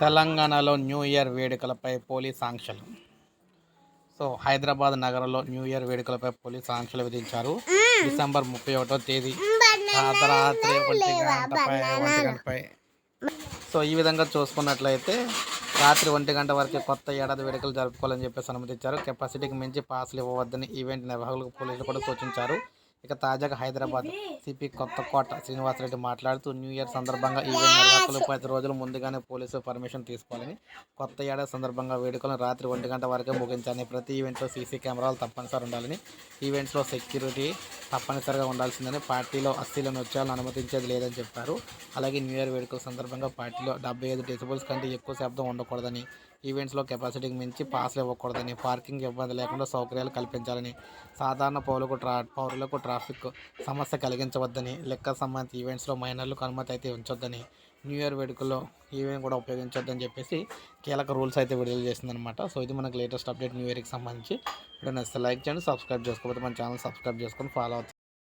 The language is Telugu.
తెలంగాణలో న్యూ ఇయర్ వేడుకలపై పోలీస్ ఆంక్షలు. సో హైదరాబాద్ నగరంలో న్యూ ఇయర్ వేడుకలపై పోలీస్ ఆంక్షలు విధించారు. డిసెంబర్ ముప్పై ఒకటో తేదీ. అర్ధరాత్రి ఒంటి గంటపై ఒంటి గంటపై సో ఈ విధంగా చూసుకున్నట్లయితే రాత్రి ఒంటి గంట వరకు కొత్త ఏడాది వేడుకలు జరుపుకోవాలని చెప్పేసి అనుమతించారు కెపాసిటీకి మించి పాసులు ఇవ్వవద్దని ఈవెంట్ నిర్వాహకులకు పోలీసులు కూడా సూచించారు. ఇక తాజాగా హైదరాబాద్ సిపి. కొత్తకోట శ్రీనివాసరెడ్డి మాట్లాడుతూ న్యూ ఇయర్ సందర్భంగా ఈవెంట్ నిర్వాహకులు పది రోజుల ముందుగానే పోలీసు పర్మిషన్ తీసుకోవాలని కొత్త ఏడాది సందర్భంగా వేడుకలను రాత్రి ఒంటి గంట వరకే ముగించాలని ప్రతి ఈవెంట్లో సీసీ కెమెరాలు తప్పనిసరి ఉండాలని ఈవెంట్స్లో సెక్యూరిటీ తప్పనిసరిగా ఉండాల్సిందని పార్టీలో అస్థిల నృత్యాలను అనుమతించేది లేదని చెప్పారు. అలాగే న్యూ ఇయర్ వేడుకల సందర్భంగా పార్టీలో డెబ్బై ఐదు డెసిబుల్స్ కంటే ఎక్కువ శబ్దం ఉండకూడదని ఈవెంట్స్లో కెపాసిటీకి మించి పాస్లు ఇవ్వకూడదని పార్కింగ్ ఇబ్బంది లేకుండా సౌకర్యాలు కల్పించాలని సాధారణ పౌరులకు ట్రా పౌరులకు ట్రాఫిక్ సమస్య కలిగించవద్దని లెక్క సంబంధిత ఈవెంట్స్లో మైనర్లకు అనుమతి అయితే ఉంచొద్దని న్యూ ఇయర్ వేడుకల్లో ఈవెంట్ కూడా ఉపయోగించొద్దని చెప్పేసి కీలక రూల్స్ అయితే విడుదల చేసిందనమాట సో ఇది మనకు లేటెస్ట్ అప్డేట్ న్యూ ఇయర్కి సంబంధించి. ఇప్పుడు నచ్చితే లైక్ చేయండి సబ్స్క్రైబ్ చేసుకోకపోతే మన ఛానల్ సబ్స్క్రైబ్ చేసుకొని ఫాలో అవుతుంది